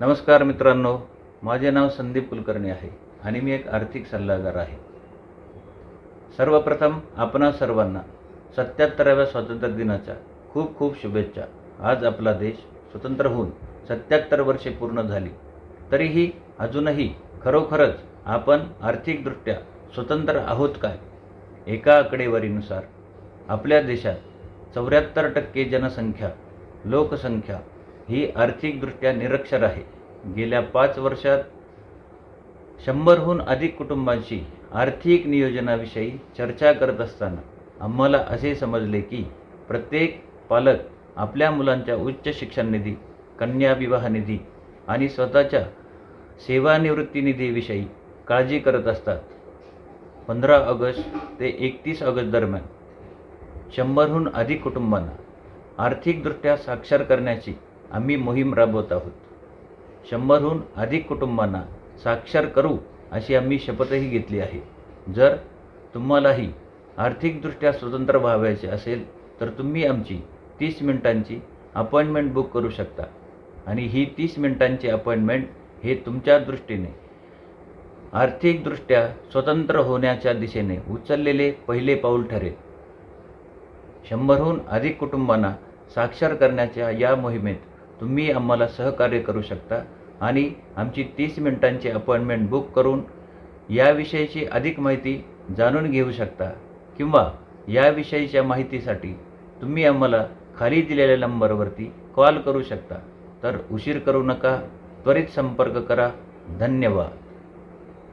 नमस्कार मित्रांनो माझे नाव संदीप कुलकर्णी आहे आणि मी एक आर्थिक सल्लागार आहे. सर्वप्रथम आपणा सर्वांना सत्याहत्तराव्या स्वातंत्र्य दिनाच्या खूप खूप शुभेच्छा. आज आपला देश स्वतंत्र होऊन सत्याहत्तर वर्षे पूर्ण झाली. तरीही अजूनही खरोखरच आपण आर्थिकदृष्ट्या स्वतंत्र आहोत काय? एका आकडेवारीनुसार आपल्या देशात चौऱ्याहत्तर टक्के जनसंख्या लोकसंख्या ही आर्थिकदृष्ट्या निरक्षर आहे. गेल्या पाच वर्षात शंभरहून अधिक कुटुंबांशी आर्थिक नियोजनाविषयी चर्चा करत असताना आम्हाला असे समजले की प्रत्येक पालक आपल्या मुलांच्या उच्च शिक्षण निधी कन्या विवाह निधी आणि स्वतःच्या सेवानिवृत्ती निधीविषयी काळजी करत असतात. पंधरा ऑगस्ट ते एकतीस ऑगस्ट दरम्यान शंभरहून अधिक कुटुंबांना आर्थिकदृष्ट्या साक्षर करण्याची आम्ही मोहीम राबवत आहोत. शंभरहून अधिक कुटुंबांना साक्षर करू अशी आम्ही शपथही घेतली आहे. जर तुम्हालाही आर्थिकदृष्ट्या स्वतंत्र व्हावायचे असेल तर तुम्ही आमची तीस मिनिटांची अपॉइंटमेंट बुक करू शकता. आणि ही तीस मिनिटांची अपॉइंटमेंट हे तुमच्या दृष्टीने आर्थिकदृष्ट्या स्वतंत्र होण्याच्या दिशेने उचललेले पहिले पाऊल ठरेल. शंभरहून अधिक कुटुंबांना साक्षर करण्याच्या या मोहिमेत तुम्ही आम्हाला सहकार्य करू शकता आणि आमची तीस मिनिटांची अपॉइंटमेंट बुक करून याविषयीची अधिक माहिती जाणून घेऊ शकता किंवा याविषयीच्या माहितीसाठी तुम्ही आम्हाला खाली दिलेल्या नंबरवरती कॉल करू शकता. तर उशीर करू नका त्वरित संपर्क करा. धन्यवाद.